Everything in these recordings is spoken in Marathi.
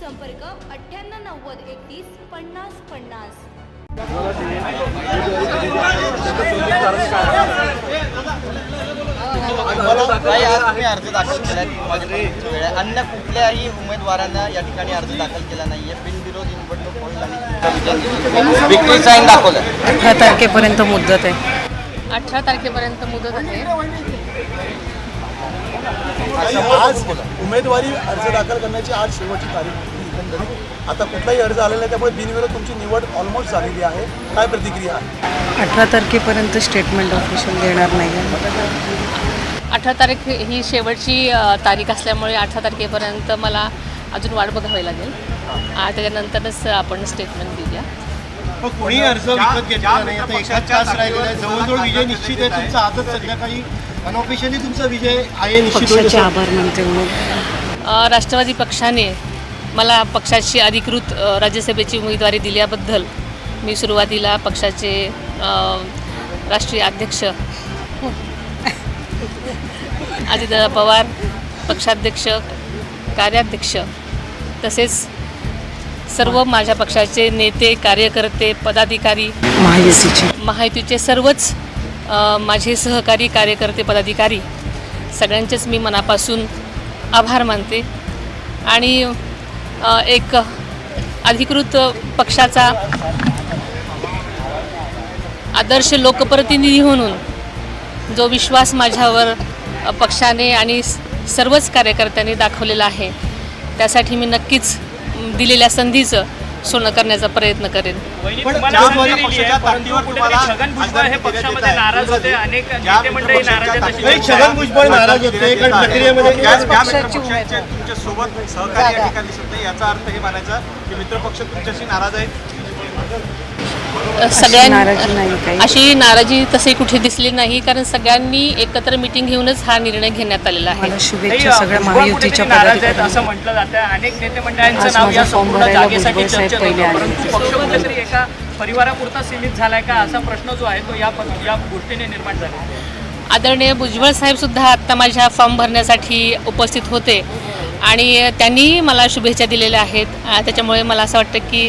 संपर्क अठ्ठ्याण्णव नव्वद एकतीस पन्नास पन्नास. काही आज तुम्ही अर्ज दाखल केला वेळ आहे. अन्य कुठल्याही उमेदवारांना या ठिकाणी अर्ज दाखल केला नाहीये. बिनविरोध निवडणूक होईल. विक्री साईन दाखवलं अठरा तारखेपर्यंत मुदत आहे. अठरा तारखेपर्यंत मुदत आहे. आज उमेदवारी अर्ज दाखल करण्याची आज शेवटची तारीख आता कुठलाही अर्ज आलेला नाही त्यामुळे बिनविरोध तुमची निवड ऑलमोस्ट झालेली आहे. काय प्रतिक्रिया आहे? अठरा तारखेपर्यंत स्टेटमेंट ऑफिशियल देणार नाही अठरा तारीख ही शेवटची तारीख असल्यामुळे अठरा तारखेपर्यंत मला अजून वाट बघावी लागेल. त्याच्यानंतरच आपण स्टेटमेंट देऊया. कोणी अर्ज विकत घेतला नाही. आता एकाच तास राहिलेला आहे. जवळजवळ विजय निश्चित आहे. तुमचा आजच संध्याकाळी अनऑफिशियली तुमचा विजय आहे निश्चित आभार मानते राष्ट्रवादी पक्षाने मला पक्षाची अधिकृत राज्यसभेची उमेदवारी दिल्याबद्दल मी सुरुवातीला पक्षाचे राष्ट्रीय अध्यक्ष अजितदादा पवार पक्षाध्यक्ष कार्याध्यक्ष तसेच सर्व माझ्या पक्षाचे नेते कार्यकर्ते पदाधिकारी महायुतीचे. महायुतीचे सर्वच माझे सहकारी कार्यकर्ते पदाधिकारी सगळ्यांचेच मी मनापासून आभार मानते. आणि एक अधिकृत पक्षाचा आदर्श लोकप्रतिनिधी म्हणून जो विश्वास माझ्यावर पक्षाने आणि सर्वच कार्यकर्त्यांनी दाखवलेला आहे त्यासाठी मी नक्कीच दिलेल्या संधीचं सोनं करण्याचा प्रयत्न करेन. पण उमेदवारी पक्षाच्या ताकदीवर तुम्हाला छगन भुजबळ हे पक्षामध्ये नाराज होते अनेक नेते मंडळी नाराज आहेत छगन भुजबळ नाराज होते कारण प्रक्रियेमध्ये तुमच्यासोबत सहकारी या ठिकाणी दिसत नाही याचा अर्थ हे मानायचा की मित्रपक्ष तुमच्याशी नाराज आहेत. अ, सगळ्यां नाराजी नाही काही. अशी नाराजी तसे कुठे दिसली नाही कारण सगळ्यांनी एकत्र मिटिंग घेऊनच हा निर्णय घेण्यात आलेला आहे. मला शुभेच्छा सगळ्या महायुतीच्या असं म्हटलं जातं. अनेक नेते मंडळांचं नाव या संपूर्ण जागेसाठी चर्चेत होतं. परंतु पक्ष कुठेतरी एका परिवारापुरता सीमित झालाय का? असा प्रश्न जो आहे तो या या गोष्टीने निर्माण झाला आदरणीय भुजबळ साहेब सुद्धा आत्ता माझ्या फॉर्म भरण्यासाठी उपस्थित होते. आणि त्यांनी मला शुभेच्छा दिलेल्या आहेत. त्याच्यामुळे मला असं वाटतं की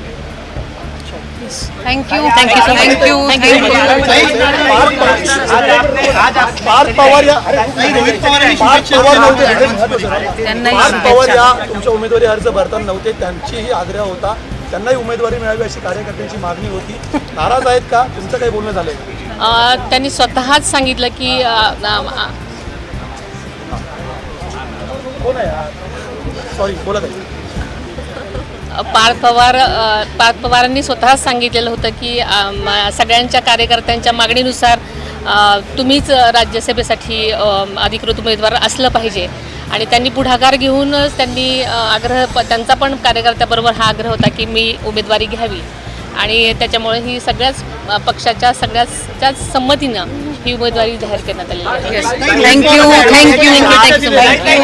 Thank you thank you thank you thank you Parth Pawar या पवार आणि पार्थ पवार नव्हते. त्यांनाही पार्थ पवार शुभेच्छा. या तुमच्या उमेदवारी अर्ज भरताना नव्हते. त्यांचीही आग्रह होता. त्यांनाही उमेदवारी मिळावी अशी कार्यकर्त्यांची मागणी होती. नाराज आहेत का? तुमचं काही बोलणं झालंय त्यांनी स्वतःच सांगितलं की कोण आहे? सॉरी बोला. पार्थ पवार पार्थ पवारांनी स्वतःच सांगितलेलं होतं की सगळ्यांच्या कार्यकर्त्यांच्या मागणीनुसार तुम्हीच राज्यसभेसाठी अधिकृत उमेदवार असलं पाहिजे. आणि त्यांनी पुढाकार घेऊनच त्यांनी आग्रह प- त्यांचा पण कार्यकर्त्याबरोबर हा आग्रह होता की मी उमेदवारी घ्यावी. आणि त्याच्यामुळे ही सगळ्याच पक्षाच्या सगळ्याच संमतीनं ही उमेदवारी जाहीर करण्यात आलेली आहे. Thank you thank you thank you thank you